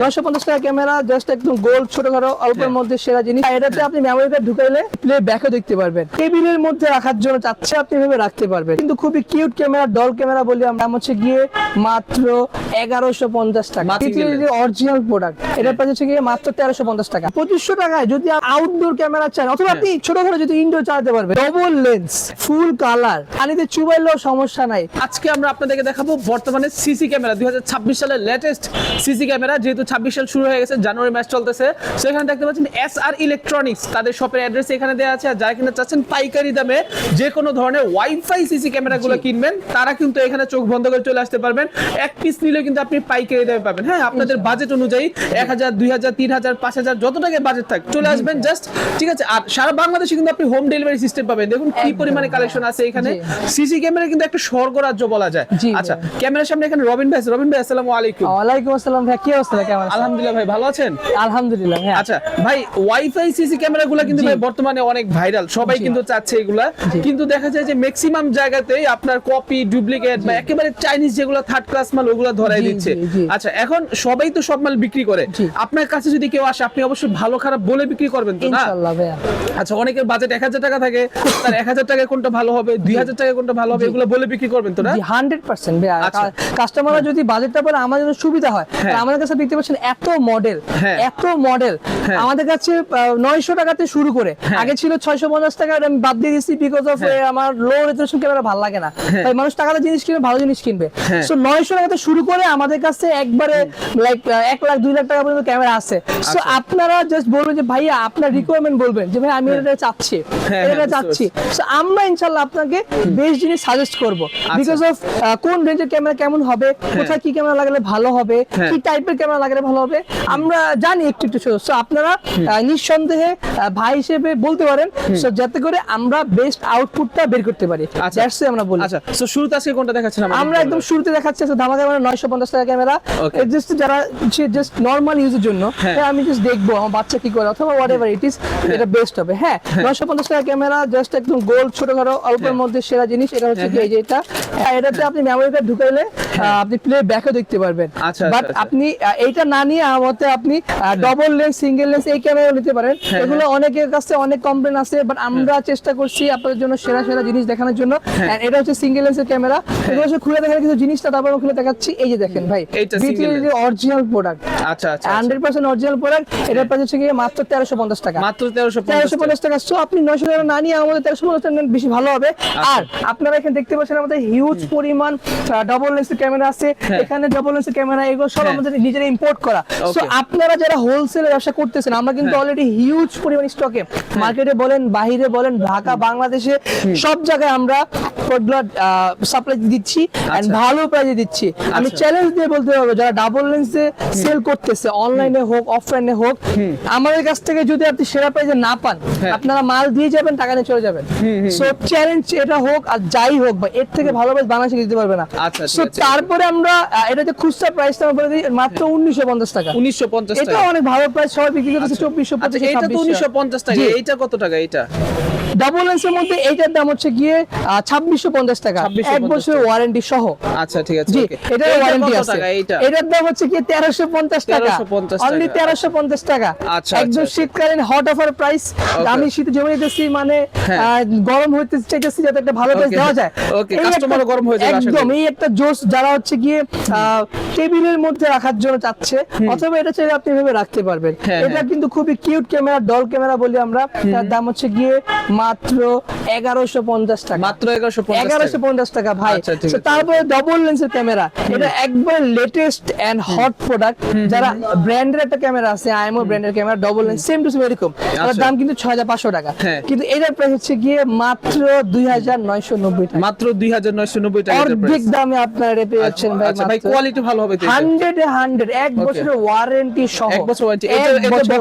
নয়শো পঞ্চাশ টাকা ক্যামেরা জাস্ট একদম গোল ছোটখাটো অল্পের। মধ্যে সেরা জিনিস। এটাতে আপনি মেমোরি কার্ড ঢুকাইলে প্লে ব্যাকও দেখতে পারবেন। টেবিলের মধ্যে রাখার জন্য চাচ্ছে আপনি এভাবে রাখতে পারবেন। কিন্তু খুবই কিউট ক্যামেরা ডল ক্যামেরা বলি আমরা। হচ্ছে গিয়ে মাত্র এগারোশো পঞ্চাশ টাকা। অরিজিনাল প্রোডাক্ট এটার প্রাইস হচ্ছে গিয়ে মাত্র তেরোশো পঞ্চাশ টাকা। পঁচিশশো টাকায় যদি আউটডোর ক্যামেরা চান অথবা। আপনি ছোটখাটো যদি ইনডোর চালাতে পারবেন ডবল লেন্স ফুল কালার পানিতে চুবাইলেও সমস্যা নাই। আজকে আমরা আপনাদেরকে দেখাবো বর্তমানে সিসি ক্যামেরা দুই হাজার ছাব্বিশ সালের লেটেস্ট সিসি ক্যামেরা যেহেতু ছাব্বিশ সাল শুরু হয়ে গেছে জানুয়ারি ম্যাচ চলতেছে। সেখানে দেখতে পাচ্ছেন এস আর ইলেকট্রনিক্স তাদের শপের অ্যাড্রেস এখানে দেওয়া আছে। আর যারা কিনা চাচ্ছেন পাইকারি দামে যে কোনো ধরনের ওয়াইফাই সিসি ক্যামেরাগুলো কিনবেন তারা কিন্তু এখানে চোখ বন্ধ করে চলে আসতে পারবেন। এক পিস নিলে কিন্তু আপনি পাইকারি দামে পাবেন। হ্যাঁ আপনাদের বাজেট অনুযায়ী এক হাজার দুই হাজার তিন হাজার পাঁচ হাজার যত টাকা বাজেট থাক চলে আসবেন। জাস্ট ঠিক আছে আর সারা বাংলাদেশে কিন্তু আপনি হোম ডেলিভারি সিস্টেম পাবেন। দেখুন কি পরিমাণে কালেকশন আছে এখানে। সিসি ক্যামেরা কিন্তু একটা স্বর্গরাজ্য বলা যায়। আচ্ছা। ক্যামেরার সামনে এখানে রবিন ভাই রবিন ভাই আসসালামু আলাইকুম। ওয়ালাইকুম আসসালাম ভাই কি অবস্থা কেমন? আলহামদুলিল্লাহ ভাই ভালো আছেন? আলহামদুলিল্লাহ হ্যাঁ। আচ্ছা ভাই ওয়াইফাই সিসি ক্যামেরাগুলো কিন্তু ভাই বর্তমানে অনেক ভাইরাল সবাই কিন্তু চাচ্ছে এগুলা। কিন্তু দেখা যায় যে ম্যাক্সিমাম জায়গাতেই আপনার কপি ডুপ্লিকেট বা একেবারে চাইনিজ যেগুলো থার্ড ক্লাস মাল ওগুলো ধরাই দিচ্ছে। আচ্ছা এখন সবাই তো সব মাল বিক্রি করে। আপনার কাছে যদি কেউ আসে আপনি অবশ্যই ভালো খারাপ বলে বিক্রি করবেন তো না? ভাইয়া। আচ্ছা অনেকের বাজেট এক হাজার টাকা থাকে তার এক হাজার টাকা কোনটা ভালো হবে দুই হাজার টাকা কোনটা ভালো হবে এগুলো বলে বিক্রি করবেন তো না? Hundred percent. কাস্টমাররা যদি বাজেটটা বলে আমাদের সুবিধা হয় হ্যাঁ। আমাদের কাছে দেখতে পাচ্ছেন এত মডেল হ্যাঁ। এত মডেল হ্যাঁ। আমাদের কাছে নয়শো টাকাতে শুরু করে। আগে ছিল ছয়শো পঞ্চাশ টাকা আমি বাদ দিয়ে দিচ্ছি বিকজ অফ হ্যাঁ। আমার লো রেজুলেশন ক্যামেরা ভালো লাগে না। তাই মানুষ টাকাতে জিনিস কিনবে ভালো জিনিস কিনবে। হ্যাঁ। সো নয়শো টাকাতে শুরু করে আমাদের কাছে একবারে লাইক এক লাখ দুই লাখ টাকা পর্যন্ত ক্যামেরা আছে। সো আচ্ছা। আপনারা জাস্ট বলবেন যে ভাইয়া আপনার রিকোয়ারমেন্ট বলবেন যে ভাই আমি এটা চাচ্ছি। হ্যাঁ, এটা হ্যাঁ, চাচ্ছি। সো আমরা ইনশাল্লাহ আপনাকে বেশ জিনিস সাজেস্ট করব। বিকজ অফ কোন রেঞ্জের ক্যামেরা কেমন হবে কোথায় কি ক্যামেরা লাগালে ভালো হবে হ্যাঁ। কি টাইপের ক্যামেরা লাগালে ভালো হবে। আমরা জানি একটু একটু সো আপনারা নিঃসন্দেহে ভাই হিসেবে বলতে পারেন। সো যাতে করে আমরা বেস্ট আউটপুটটা বের করতে পারি। আচ্ছা। দ্যাটস আমরা বলি। আচ্ছা। তো শুরুতে আজকে কোনটা দেখাচ্ছেন? আমরা একদম শুরুতে দেখাচ্ছি। আচ্ছা, ধামা ক্যামেরা নয়শো পঞ্চাশ টাকা ক্যামেরা। জাস্ট যারা জাস্ট নর্মাল ইউজের জন্য হ্যাঁ। হ্যাঁ, আমি জাস্ট দেখব আমার বাচ্চা কি করে অথবা হোয়াট এভার ইট ইস এটা বেস্ট হবে। হ্যাঁ নয়শো পঞ্চাশ টাকা ক্যামেরা জাস্ট একদম গোল ছোটখাটো অল্পের হ্যাঁ। মধ্যে সেরা জিনিস। এটা হচ্ছে কি এই যে এটা। হ্যাঁ, এটাতে আপনি মেমোরি কার্ড ঢুকাইলে আপনি প্লে ব্যাকও দেখতে পারবেন। আচ্ছা, বাট আচ্ছা। আপনি এইটা না নিয়ে মতে আপনি ডবল লেন্স সিঙ্গেল লেন্স এই ক্যামেরা নিতে পারেন। হ্যাঁ, এগুলো অনেকের কাছে অনেক কমপ্লেন আছে বাট আমরা চেষ্টা করছি আপনাদের জন্য সেরা সেরা জিনিস দেখানোর জন্য। হ্যাঁ। এটা হচ্ছে সিঙ্গেল লেন্সের ক্যামেরা এগুলো হচ্ছে খুলে দেখার কিছু জিনিসটা তারপর খুলে দেখাচ্ছি। এই যে দেখেন ভাই। অরিজিনাল প্রোডাক্ট আচ্ছা আচ্ছা আচ্ছা। হান্ড্রেড পার্সেন্ট অরিজিনাল প্রোডাক্ট এটার প্রাইস হচ্ছে গিয়ে মাত্র তেরোশো পঞ্চাশ টাকা। মাত্র তেরোশো তেরোশো পঞ্চাশ টাকা। সো আপনি নয়শো টাকা না নিয়ে আমাদের তেরোশো পঞ্চাশ টাকা বেশি ভালো হবে। আচ্ছা। আর আপনারা এখানে দেখতে পাচ্ছেন আমাদের হিউজ পরিমাণ ডবল লেন্সের ক্যামেরা আছে হ্যাঁ। এখানে ডবল লেন্সের ক্যামেরা এগুলো সব হ্যাঁ। আমাদের নিজেরা ইম্পোর্ট করা সো আপনারা যারা হোলসেলে ব্যবসা করতেছেন আমরা কিন্তু। অলরেডি হিউজ পরিমাণ স্টকে মার্কেটে বলেন বাহিরে বলেন ঢাকা বাংলাদেশে সব জায়গায় আমরা প্রোডাক্ট সাপ্লাই দিচ্ছি and আচ্ছা। ভালো প্রাইসে দিচ্ছি আমি। চ্যালেঞ্জ দিয়ে বলতে পারব যারা ডাবল লেন্সে সেল করতেছে অনলাইনে হোক অফলাইনে হোক আমাদের কাছ থেকে যদি আপনি সেরা প্রাইসে না পান হ্যাঁ। আপনারা মাল দিয়ে যাবেন টাকা নিয়ে চলে যাবেন সো চ্যালেঞ্জ এটা হোক আর যাই হোক বা এর থেকে ভালো প্রাইস বাংলাদেশে দিতে পারবে না আচ্ছা, সো আছে। তারপরে আমরা এটা যে খুচরা প্রাইসটা আমরা বলে দিই মাত্র উনিশশো পঞ্চাশ টাকা। উনিশশো পঞ্চাশ এটা টাকা। অনেক ভালো প্রাইস সবাই বিক্রি করতেছে চব্বিশশো আচ্ছা এটা তো উনিশশো পঞ্চাশ টাকা। এটা এইটা কত টাকা? এইটা? ডাবল লেন্সের মধ্যে এইটার দাম হচ্ছে গিয়ে ছাব্বিশশো পঞ্চাশ টাকা। এক ওয়ারেন্টি সহ। আচ্ছা ঠিক আছে জি okay। ওয়ারেন্টি আছে। এটার দাম হচ্ছে কি তেরোশো পঞ্চাশ টাকা। অনলি তেরোশো পঞ্চাশ টাকা। আচ্ছা, একদম আচ্ছা। শীতকালীন হট অফার প্রাইস আমি শীতে জমে যেতেছি মানে হ্যাঁ। গরম হইতে চাইতেছি যাতে একটা ভালো প্রাইস দেওয়া যায়। গরম হয়ে যাবে একদম এই একটা জোশ যারা হচ্ছে গিয়ে টেবিলের মধ্যে রাখার জন্য চাচ্ছে অথবা এটা চাইলে আপনি এভাবে রাখতে পারবেন। হ্যাঁ, এটা হ্যাঁ। কিন্তু খুবই কিউট ক্যামেরা ডল ক্যামেরা বলি আমরা। তার দাম হচ্ছে গিয়ে মাত্র এগারোশো পঞ্চাশ টাকা। মাত্র এগারোশো এগারোশো পঞ্চাশ টাকা ভাই। আচ্ছা। তারপরে ডবল লেন্সের ক্যামেরা এটা একবার লেটেস্ট এন্ড হট প্রোডাক্ট যারা ব্র্যান্ডের একটা ক্যামেরা আছে আইএমও ব্র্যান্ডের camera double lens same to same এরকম। তার আচ্ছা। দাম কিন্তু ছয় হাজার পাঁচশো টাকা। হ্যাঁ। কিন্তু এটার প্রাইস হচ্ছে গিয়ে মাত্র দুই হাজার নয়শো নব্বই টাকা। মাত্র দুই হাজার নয়শো নব্বই টাকা অর্ধেক দামে আপনারা এটা পেয়ে যাচ্ছেন ভাই আচ্ছা কোয়ালিটি ভালো হবে হান্ড্রেড হান্ড্রেড এক বছরের ওয়ারেন্টি সহ। এক বছর। এক এটা-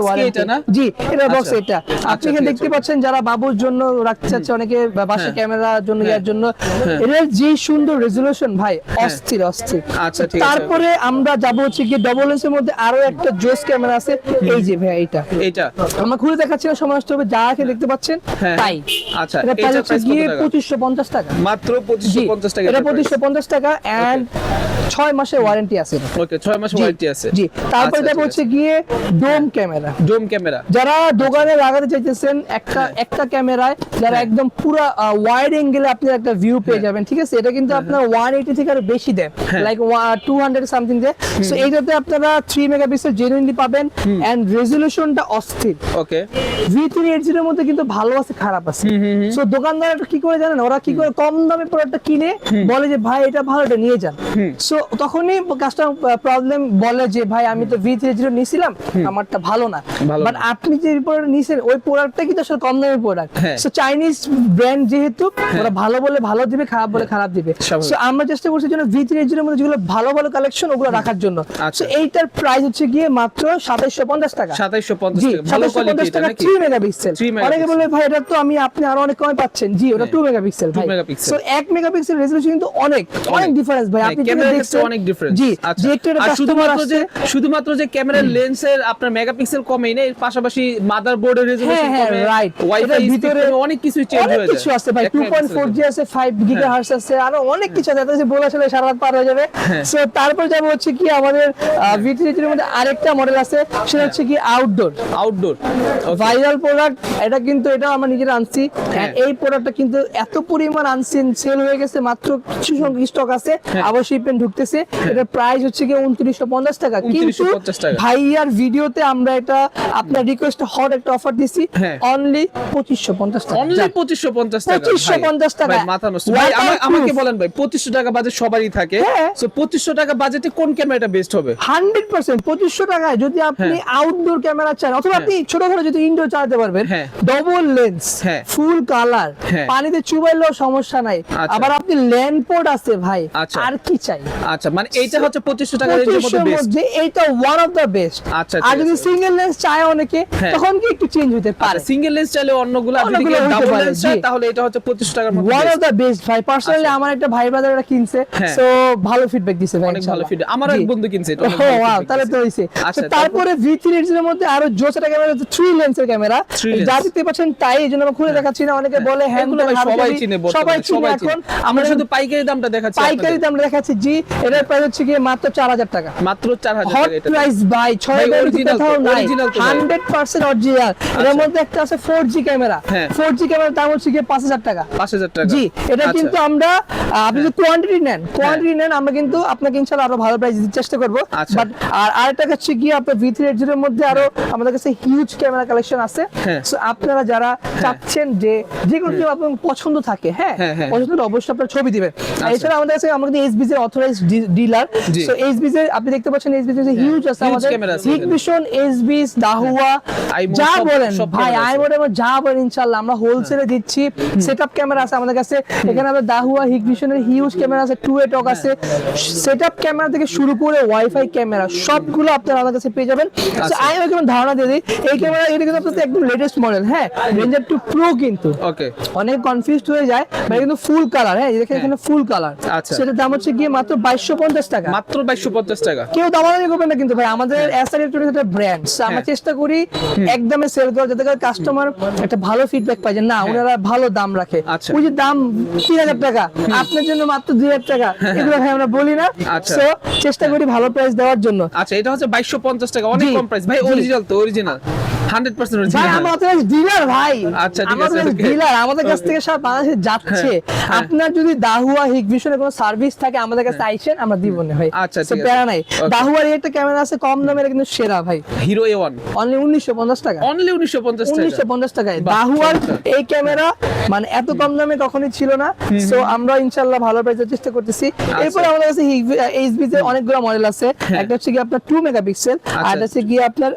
কি এটা না? জি এটা বক্স আচ্ছা। এটা। আচ্ছা, আপনি এখানে দেখতে পাচ্ছেন যারা বাবুর জন্য রাখতে চাচ্ছে অনেকে বাসা হ্যাঁ। ক্যামেরার জন্য হ্যাঁ। ইয়ার জন্য হ্যাঁ। এটার যে সুন্দর রেজুলেশন ভাই অস্থির অস্থির আচ্ছা, ঠিক আছে। তারপরে আমরা যাব হচ্ছে কি ডবল এর মধ্যে আরও একটা জোস ক্যামেরা আছে এই যে ভাই এটা এইটা আমরা খুলে দেখাচ্ছি না সময় নষ্ট হবে যা দেখতে পাচ্ছেন। তাই আচ্ছা, এটা প্রাইস গিয়ে টাকা? পঁচিশশো পঞ্চাশ টাকা মাত্র পঁচিশশো জি পঞ্চাশ টাকা এটা এটার price। পঁচিশশো পঞ্চাশ টাকা অ্যান্ড ছয় মাসের ওয়ারেন্টি আছে ওকে 6 মাস ওয়ারেন্টি আছে। জি। তারপরে আচ্ছা, দেখো হচ্ছে গিয়ে ডোম ক্যামেরা ডোম ক্যামেরা যারা দোকানে লাগাতে চাইতেছেন একটা হ্যাঁ। একটা ক্যামেরায় যারা একদম পুরো ওয়াইড অ্যাঙ্গেলে আপনি একটা ভিউ পেয়ে যাবেন ঠিক আছে? এটা কিন্তু আপনার ওয়ান এইটি থেকে আরও বেশি দেয়। হ্যাঁ। লাইক টু হান্ড্রেড সামথিং দেয়। সো এইটাতে আপনারা থ্রি মেগাপিক্সেল জেনুইনলি পাবেন অ্যান্ড রেজলিউশনটা অস্থির। ওকে ভি থ্রি এইট জিরোর মধ্যে কিন্তু ভালো আছে খারাপ আছে। সো দোকানদার কি করে জানেন? ওরা কি করে কম দামে প্রোডাক্টটা কিনে বলে যে ভাই এটা ভালো এটা নিয়ে যান। সো তখনই কাস্টমার প্রবলেম বলে যে ভাই আমি তো ভি থ্রি জিরো নিয়েছিলাম আমারটা ভালো না। বাট আপনি যে প্রোডাক্ট ওই প্রোডাক্টটা কিন্তু আসলে কম দামের প্রোডাক্ট হ্যাঁ। সো চাইনিজ ব্র্যান্ড যেহেতু ওরা ভালো বলে ভালো দিবে খারাপ বলে খারাপ দিবে। সো আমরা চেষ্টা করছি যেন ভি থ্রি জিরোর মধ্যে যেগুলো ভালো ভালো কালেকশন ওগুলো রাখার জন্য। আচ্ছা। সো এইটার প্রাইস হচ্ছে গিয়ে মাত্র সাতাইশশো পঞ্চাশ টাকা। 2750 জি টাকা। ভালো কোয়ালিটি এটা নাকি? 3 মেগাপিক্সেল অনেকে বলে ভাই এটা তো আমি আপনি আরও অনেক কমে পাচ্ছেন। জি ওটা 2 মেগাপিক্সেল ভাই। 2 মেগাপিক্সেল। সো 1 মেগাপিক্সেল রেজোলিউশন কিন্তু অনেক অনেক। ডিফারেন্স ভাই। হ্যাঁ, আপনি দেখছেন অনেক ডিফারেন্স জি আচ্ছা। যে আর শুধুমাত্র যে শুধুমাত্র যে ক্যামেরার লেন্সের আপনার মেগাপিক্সেল কমেই না এর পাশাপাশি মাদারবোর্ডের হ্যাঁ রেজোলিউশন হ্যাঁ কমে রাইট ওয়াইফাই ভিতরে অনেক কিছু চেঞ্জ হয়ে যায়। কিছু আছে ভাই এক মেগাপিক্সেলের 2.4 জি আছে 5 গিগাহার্টজ আছে আরও অনেক কিছু আছে তাতে বলে আসলে সারা রাত পার হয়ে যাবে। হ্যাঁ। সো তারপর যাব হচ্ছে কি আমাদের V3 মধ্যে আরেকটা মডেল আছে সেটা হচ্ছে কি আউটডোর আউটডোর ভাইরাল প্রোডাক্ট এটা কিন্তু এটা আমরা নিজেরা আনছি। হ্যাঁ। এই প্রোডাক্টটা কিন্তু এত পরিমাণ আনসিন সেল হয়ে গেছে মাত্র কিছু সংখ্যক স্টক আছে। হ্যাঁ। আবার শিপমেন্ট ঢুকতেছে এটার প্রাইস হচ্ছে কি উনত্রিশশো পঞ্চাশ টাকা কিন্তু 2950 টাকা। ভাইয়ার ভিডিওতে আমরা এটা আপনার রিকোয়েস্ট হট একটা অফার দিছি হ্যাঁ। অনলি পঁচিশশো পঞ্চাশ টাকা অনলি যাক। 2550 টাকা 2550 ভাই, টাকা। ভাই, মাথা নষ্ট ভাই। আমাকে বলেন ভাই 2500 টাকা বাজেট সবারই থাকে হ্যাঁ। সো 2500 টাকা বাজেটে কোন ক্যামেরাটা বেস্ট হবে হান্ড্রেড পার্সেন্ট পঁচিশশো টাকায় যদি আপনি আউটডোর ক্যামেরা চান অথবা আপনি ছোট ছোটখাটো যদি ইনডোর চালাতে পারবেন হ্যাঁ। ডবল লেন্স হ্যাঁ। ফুল কালার হ্যাঁ। পানিতে চুবাইলেও সমস্যা নাই আচ্ছা। আবার আপনি ল্যান্ড পোর্ট আছে ভাই আচ্ছা। আর কি চাই আচ্ছা মানে এইটা হচ্ছে 2500 টাকা রেঞ্জের মধ্যে বেস্ট এইটা ওয়ান অফ দ্য বেস্ট আচ্ছা, আর যদি সিঙ্গেল লেন্স চায় অনেকে হ্যাঁ। তখন কি একটু চেঞ্জ হতে পারে। সিঙ্গেল লেন্স চাইলে অন্যগুলো আর যদি ডাবল লেন্স চায় তাহলে এটা হচ্ছে 2500 টাকার মধ্যে ওয়ান অফ। দ্য বেস্ট ভাই। পার্সোনালি আচ্ছা। আমার একটা ভাই ব্রাদার এটা কিনছে হ্যাঁ। সো ভালো ফিডব্যাক দিছে ভাই অনেক ভালো feedback। আমারও এক বন্ধু কিনছে, এটা অনেক ও ভালো তাহলে তো হইছে। আচ্ছা, তারপরে? V3 এর মধ্যে আরও জোস একটা ক্যামেরা 3 লেন্সের ক্যামেরা। যা দেখতে পাচ্ছেন তাই এই জন্য আমরা খুলে দেখাচ্ছি না অনেকে বলে হ্যাঁ সবাই চিনে সবাই চিনে এখন। আমরা শুধু পাইকারি দামটা দেখাচ্ছি পাইকারি দামটা দেখাচ্ছি জি। এটার প্রাইস হচ্ছে গিয়ে মাত্র 4000 টাকা মাত্র 4000 টাকা এটা প্রাইস ভাই, হাজার original তো, কোথাও নাই original তো ভাই। হান্ড্রেড পার্সেন্ট অরিজিনাল এর আচ্ছা। মধ্যে একটা আছে ফোর জি ক্যামেরা হ্যাঁ। ফোর ক্যামেরার দাম হচ্ছে গিয়ে পাঁচ হাজার টাকা 5000 টাকা জি এটা আচ্ছা। কিন্তু আমরা আপনি যদি কোয়ান্টিটি নেন কোয়ান্টিটি নেন আমরা কিন্তু আপনাকে ইনশাআল্লাহ আরও ভালো প্রাইস দিতে চেষ্টা করব আচ্ছা। বাট আর আরেকটা হচ্ছে গিয়ে আপনার ভি থ্রি এর মধ্যে আরও আমাদের কাছে হিউজ ক্যামেরা কালেকশন আছে হ্যাঁ। সো আপনারা যারা চাচ্ছেন যে যে কোনো কিছু আপনার পছন্দ থাকে হ্যাঁ হ্যাঁ, হ্যাঁ। পছন্দ অবশ্যই আপনার ছবি দিবেন আচ্ছা। এছাড়া আমাদের কাছে আমাদের এসবিসি অথরাইজ ডিলার। সো আপনি দেখতে পাচ্ছেন হিউজ আছে আমাদের camera আছে হিগভিশন দাহুয়া যা বলেন ভাই। আইমোডে যা বলেন ইনশাআল্লাহ আমরা হোলসেলে দিচ্ছি। সেটআপ ক্যামেরা আছে আমাদের কাছে। এখানে আমাদের দাহুয়া হিউজ ক্যামেরা আছে টু টক আছে। সেটআপ ক্যামেরা থেকে শুরু করে ওয়াইফাই ক্যামেরা সবগুলো আপনারা আমাদের কাছে পেয়ে যাবেন। আচ্ছা। আমি একদম ধারণা দিয়ে দিই। এই ক্যামেরা এটা কিন্তু আপনাদের একদম লেটেস্ট মডেল হ্যাঁ? রেঞ্জার টু প্রো কিন্তু। ওকে অনেক কনফিউজড হয়ে যায় মানে কিন্তু ফুল কালার হ্যাঁ? দেখেন এখানে ফুল কালার আচ্ছা। সেটার দাম হচ্ছে গিয়ে মাত্র বাইশশো পঞ্চাশ টাকা। মাত্র 2250 টাকা। কেউ দামাদামি করবেন না কিন্তু ভাই আমাদের এস আর ইলেকট্রনিক্স একটা ব্র্যান্ড আমরা হ্যাঁ। চেষ্টা করি একদমে সেল করা যাতে করে কাস্টমার একটা ভালো ফিডব্যাক পায় যে না ওনারা ভালো দাম রাখে। আচ্ছা। ওই যে দাম তিন হাজার টাকা আপনার জন্য মাত্র দুই হাজার টাকা। এগুলো ভাই আমরা বলি না। আচ্ছা। সো চেষ্টা করি ভালো প্রাইস দেওয়ার জন্য। আচ্ছা এটা হচ্ছে 2250 টাকা অনেক কম প্রাইস ভাই অরিজিনাল তো অরিজিনাল 100% ভাই আমাদের ডিলার ভাই। আচ্ছা, ঠিক আছে, ডিলার আমাদের কাছ থেকে সব বাংলাদেশে যাচ্ছে। হ্যাঁ। আপনার যদি দাহুয়া হিগভিশনের কোনো সার্ভিস থাকে আমাদের কাছে আইসেন আমরা দিব না ভাই। আচ্ছা, So, প্যারা নাই। দাহুয়ার একটা ক্যামেরা আছে কম দামের কিন্তু সেরা ভাই। হিরো A1 অনলি উনিশশো পঞ্চাশ টাকা। অনলি 1950 টাকা। উনিশশো পঞ্চাশ টাকায়। বাহ, দাহুয়ার এই ক্যামেরা মানে এত কম দামে কখনোই ছিল না। সো আমরা ইনশাল্লাহ ভালো প্রাইসের চেষ্টা করতেছি। আচ্ছা। এরপর আমাদের কাছে এইচবি তে অনেকগুলো মডেল আছে। একটা হচ্ছে কি আপনার টু মেগাপিক্সেল আর হ্যাঁ। হচ্ছে গিয়ে আপনার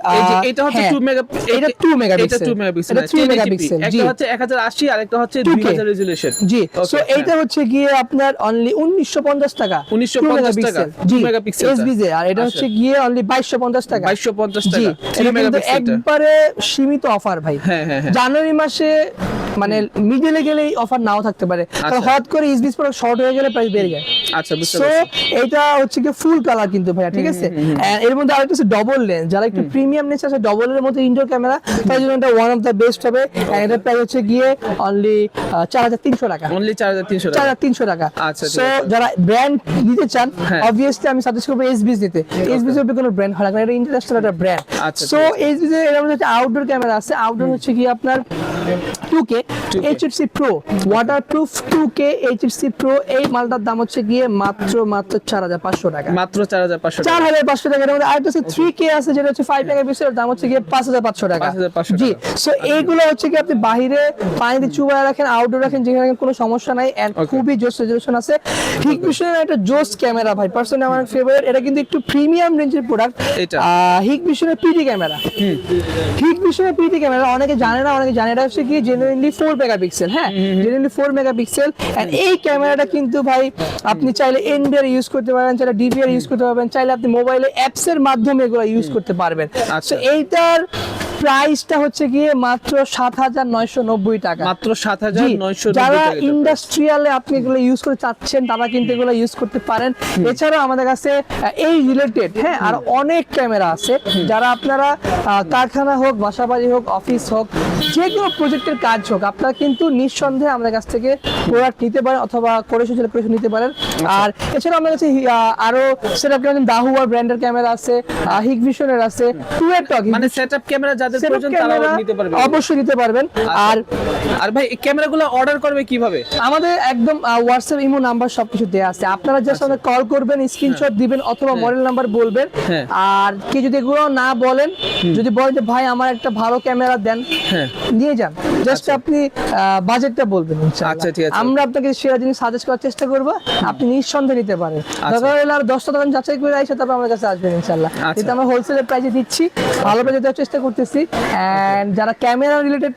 এটা হচ্ছে হ্যাঁ, 2 মেগা এটা 2 মেগাপিক্সেল এটা 2 মেগাপিক্সেল এটা 3 মেগাপিক্সেল একটা হচ্ছে 1080 আর একটা হচ্ছে 2000 রেজোলিউশন জি সো এইটা হ্যাঁ। হচ্ছে গিয়ে আপনার অনলি 1950 টাকা। 1950 টাকা, জি 2 মেগাপিক্সেল এসবিজে আর এটা আচ্ছা। হচ্ছে গিয়ে অনলি 2250 টাকা। 2250 জি টাকা এটা 3 কিন্তু একবারে সীমিত অফার ভাই। হ্যাঁ, হ্যাঁ। জানুয়ারি মাসে মানে মিডলে গেলে অফার নাও থাকতে পারে। আচ্ছা। হঠাৎ করে ইসবিস প্রোডাক্ট শর্ট হয়ে গেলে প্রাইস বেড়ে যায়। আচ্ছা সো এটা হচ্ছে কি ফুল কালার কিন্তু ভাইয়া ঠিক আছে? এর মধ্যে আরেকটা হচ্ছে ডবল লেন্স যারা একটু প্রিমিয়াম নেচার আছে ডবল এর মধ্যে ইনডোর ক্যামেরা তার জন্য এটা ওয়ান অফ দ্য বেস্ট হবে। এটার প্রাইস হচ্ছে গিয়ে অনলি চার হাজার তিনশো টাকা। অনলি চার হাজার তিনশো চার টাকা হাজার তিনশো টাকা। আচ্ছা, সো যারা ব্র্যান্ড নিতে চান হ্যাঁ। অবভিয়াসলি আমি সাজেস্ট করব এসবিস নিতে। এসবিস এর কোনো ব্র্যান্ড হয় না। এটা ইন্টারন্যাশনাল একটা ব্র্যান্ড সো ঠিক এসবিস এর এর মধ্যে আউটডোর ক্যামেরা আছে। আউটডোর হচ্ছে কি আপনার E o quê? HSC pro waterproof 2K HSC pro এই মালটার দাম হচ্ছে গিয়ে মাত্র মাত্র 4500 টাকা। মাত্র চার হাজার পাঁচশো চার হাজার পাঁচশো টাকার মধ্যে আরেকটা হচ্ছে থ্রি কে আছে যেটা হচ্ছে ফাইভ টাকা পিসের দাম হচ্ছে গিয়ে পাঁচ হাজার পাঁচশো টাকা। 5,500 জি টাকা। সো এইগুলো হচ্ছে কি আপনি বাহিরে পানিতে চুবায় রাখেন আউটডোর রাখেন যেখানে কোনো সমস্যা নাই। এন্ড. খুবই জোস রেজলিউশন আছে। ঠিক বিষয়ে একটা জোস ক্যামেরা ভাই পার্সোনালি আমার ফেভারিট এটা কিন্তু একটু প্রিমিয়াম রেঞ্জের প্রোডাক্ট এটা? হিক বিষয়ে পিডি ক্যামেরা। হিক বিষয়ে পিডি ক্যামেরা অনেকে জানে না অনেকে জানে এটা হচ্ছে কি জেনুইনলি ফোর মেগাপিক্সেল হ্যাঁ? জেনুইনলি ফোর মেগাপিক্সেল এন্ড এই ক্যামেরাটা কিন্তু ভাই আপনি চাইলে এনবিআর ইউজ করতে পারবেন চাইলে ডিভিআর ইউজ করতে পারবেন চাইলে আপনি মোবাইলে অ্যাপস এর মাধ্যমে এগুলো ইউজ করতে পারবেন। আচ্ছা। এইটার প্রাইসটা হচ্ছে গিয়ে মাত্র সাত হাজার নয়শো নব্বই টাকা। মাত্র সাত হাজার নয়শো যারা ইন্ডাস্ট্রিয়ালে আপনি এগুলো ইউজ করে চাচ্ছেন তারা কিন্তু এগুলো ইউজ করতে পারেন। এছাড়াও আমাদের কাছে এই রিলেটেড হ্যাঁ আর অনেক ক্যামেরা আছে। যারা আপনারা কারখানা হোক বাসাবাড়ি হোক অফিস হোক যে কোনো প্রজেক্টের কাজ হোক আপনারা কিন্তু নিঃসন্দেহে আমাদের কাছ থেকে প্রোডাক্ট নিতে পারেন অথবা করে সুযোগ করে নিতে পারেন। আর এছাড়াও আমাদের কাছে আরও সেটা আপনি দাহুয়া ব্র্যান্ডের ক্যামেরা আছে হিক ভিশনের আছে টুয়েট টক মানে সেটআপ ক্যামেরা যাদের প্রয়োজন তারা নিতে পারবে। অবশ্যই নিতে পারবেন। আর আর ভাই এই ক্যামেরাগুলো অর্ডার করবে কীভাবে? আমাদের একদম হোয়াটসঅ্যাপ ইমো নাম্বার সবকিছু দেওয়া আছে। আপনারা জাস্ট আমাদের কল করবেন স্ক্রিনশট দিবেন অথবা মডেল নাম্বার বলবেন। হ্যাঁ। আর কি যদি এগুলো না বলেন যদি বলেন যে ভাই আমার একটা ভালো ক্যামেরা দেন। হ্যাঁ। নিয়ে যান। জাস্ট আপনি বাজেটটা বলবেন আচ্ছা, ঠিক আছে। আমরা আপনাকে সেরা জিনিস সাজেস্ট করার চেষ্টা করব। আপনি নিঃসন্দেহে নিতে পারেন। দরকার হলে আর দশটা দোকান যাচাই করে আইসা তারপর আমাদের কাছে আসবেন ইনশাল্লাহ আচ্ছা। কিন্তু আমরা হোলসেলের প্রাইসে দিচ্ছি ভালো প্রাইসে দেওয়ার চেষ্টা করতেছি। এন্ড যারা ক্যামেরা রিলেটেড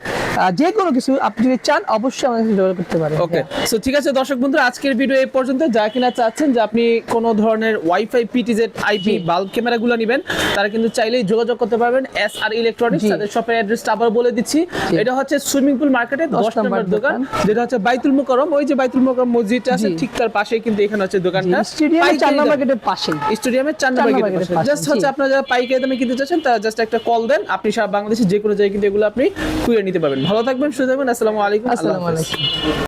যে কোনো কিছু আপনি যদি চান অবশ্যই আমাদের সাথে যোগাযোগ করতে পারেন। ওকে সো ঠিক আছে দর্শক বন্ধুরা আজকের ভিডিও এই পর্যন্ত। যা কিনা চাচ্ছেন যে আপনি কোনো ধরনের ওয়াইফাই পিটিজেড আইপি বাল্ব ক্যামেরাগুলো নেবেন তারা কিন্তু চাইলেই যোগাযোগ করতে পারবেন। এস আর ইলেকট্রনিক্স তাদের শপের অ্যাড্রেসটা আবার বলে দিচ্ছি। এটা হচ্ছে সুইমিং পুল মার্কেটে দশ নম্বর দোকান। যেটা হচ্ছে বাইতুল মুকরম ওই যে বাইতুল মুকরম মসজিদটা আছে। ঠিক তার পাশেই কিন্তু এখানে হচ্ছে দোকানটা। স্টেডিয়ামে চার নম্বর মার্কেটের গেটের পাশেই স্টেডিয়ামের চার নম্বর মার্কেটের গেটের পাশে। পাশে, জাস্ট হচ্ছে আপনারা যারা পাইকারি দামে কিনতে চাচ্ছেন তারা জাস্ট একটা কল দেন। আপনি সারা বাংলাদেশে যে কোনো জায়গায় কিন্তু এগুলো আপনি কুড়িয়ে নিতে পারবেন। ভালো থাকবেন সুস্থ থাকবেন। আসসালামু আলাইকুম। আসসালামু আলাইকুম।